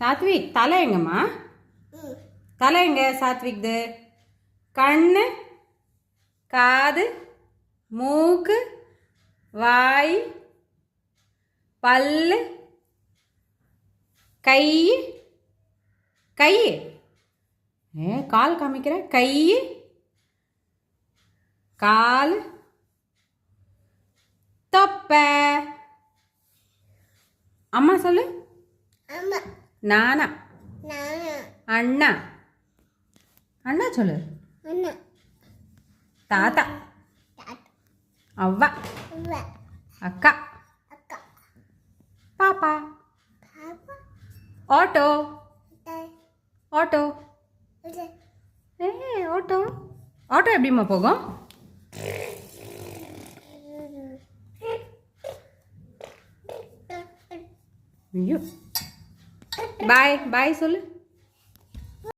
சாத்விக் தலை எங்கம்மா? தலை எங்க சாத்விக்து? கண்ணு காது மூக்கு வாய் பல்லு கை கை. ஏ கால் காமிக்கிற? கை கால் தொப்பை. அம்மா சொல்லு. நானா அண்ணா அண்ணா சொல்லு அண்ணா தாத்தா அவ்வா அக்கா அக்கா பாப்பா ஆட்டோ ஆட்டோ ஏ ஆட்டோ ஆட்டோ எப்படிம்மா போகும் ஐயோ பாய் பாய் சொல்லு.